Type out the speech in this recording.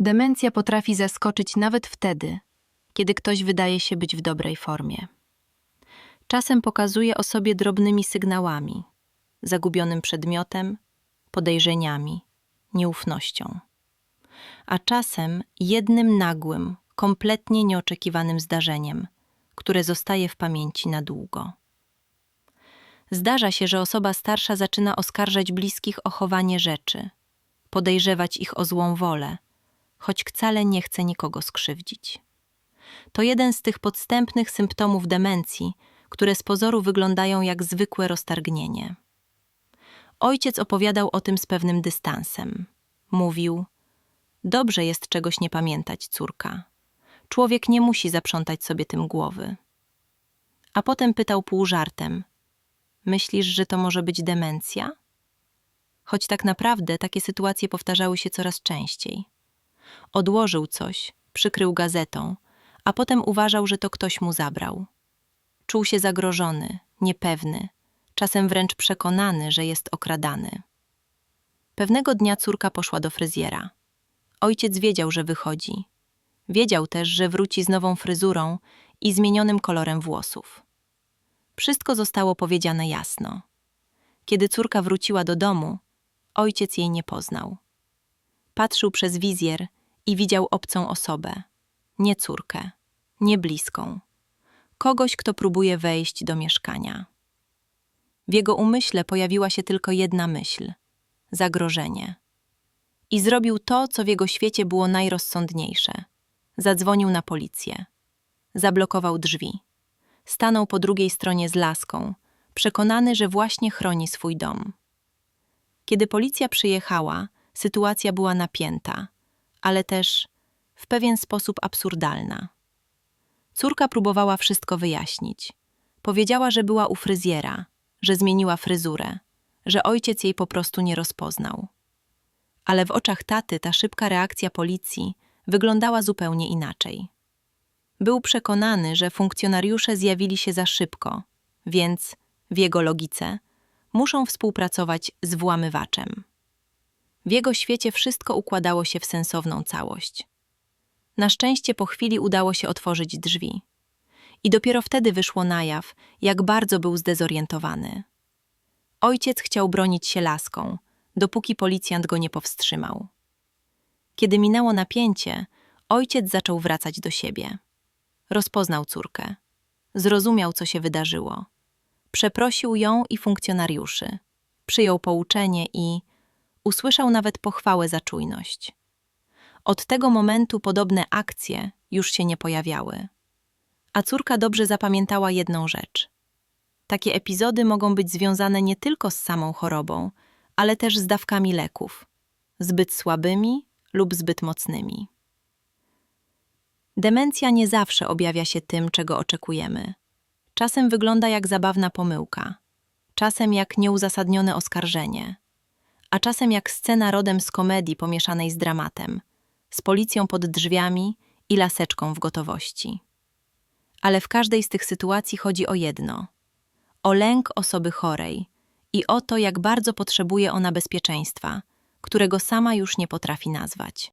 Demencja potrafi zaskoczyć nawet wtedy, kiedy ktoś wydaje się być w dobrej formie. Czasem pokazuje o sobie drobnymi sygnałami, zagubionym przedmiotem, podejrzeniami, nieufnością. A czasem jednym nagłym, kompletnie nieoczekiwanym zdarzeniem, które zostaje w pamięci na długo. Zdarza się, że osoba starsza zaczyna oskarżać bliskich o chowanie rzeczy, podejrzewać ich o złą wolę, choć wcale nie chce nikogo skrzywdzić. To jeden z tych podstępnych symptomów demencji, które z pozoru wyglądają jak zwykłe roztargnienie. Ojciec opowiadał o tym z pewnym dystansem. Mówił: Dobrze jest czegoś nie pamiętać, córka. Człowiek nie musi zaprzątać sobie tym głowy. A potem pytał pół żartem: Myślisz, że to może być demencja? Choć tak naprawdę takie sytuacje powtarzały się coraz częściej. Odłożył coś, przykrył gazetą, a potem uważał, że to ktoś mu zabrał. Czuł się zagrożony, niepewny, czasem wręcz przekonany, że jest okradany. Pewnego dnia córka poszła do fryzjera. Ojciec wiedział, że wychodzi. Wiedział też, że wróci z nową fryzurą i zmienionym kolorem włosów. Wszystko zostało powiedziane jasno. Kiedy córka wróciła do domu, ojciec jej nie poznał. Patrzył przez wizjer i widział obcą osobę, nie córkę, nie bliską, kogoś, kto próbuje wejść do mieszkania. W jego umyśle pojawiła się tylko jedna myśl zagrożenie. I zrobił to, co w jego świecie było najrozsądniejsze. Zadzwonił na policję. Zablokował drzwi. Stanął po drugiej stronie z laską, przekonany, że właśnie chroni swój dom. Kiedy policja przyjechała, sytuacja była napięta, ale też w pewien sposób absurdalna. Córka próbowała wszystko wyjaśnić. Powiedziała, że była u fryzjera, że zmieniła fryzurę, że ojciec jej po prostu nie rozpoznał. Ale w oczach taty ta szybka reakcja policji wyglądała zupełnie inaczej. Był przekonany, że funkcjonariusze zjawili się za szybko, więc, w jego logice, muszą współpracować z włamywaczem. W jego świecie wszystko układało się w sensowną całość. Na szczęście po chwili udało się otworzyć drzwi. I dopiero wtedy wyszło na jaw, jak bardzo był zdezorientowany. Ojciec chciał bronić się laską, dopóki policjant go nie powstrzymał. Kiedy minęło napięcie, ojciec zaczął wracać do siebie. Rozpoznał córkę. Zrozumiał, co się wydarzyło. Przeprosił ją i funkcjonariuszy. Przyjął pouczenie i usłyszał nawet pochwałę za czujność. Od tego momentu podobne akcje już się nie pojawiały. A córka dobrze zapamiętała jedną rzecz. Takie epizody mogą być związane nie tylko z samą chorobą, ale też z dawkami leków, zbyt słabymi lub zbyt mocnymi. Demencja nie zawsze objawia się tym, czego oczekujemy. Czasem wygląda jak zabawna pomyłka, czasem jak nieuzasadnione oskarżenie, a czasem jak scena rodem z komedii pomieszanej z dramatem, z policją pod drzwiami i laseczką w gotowości. Ale w każdej z tych sytuacji chodzi o jedno: o lęk osoby chorej i o to, jak bardzo potrzebuje ona bezpieczeństwa, którego sama już nie potrafi nazwać.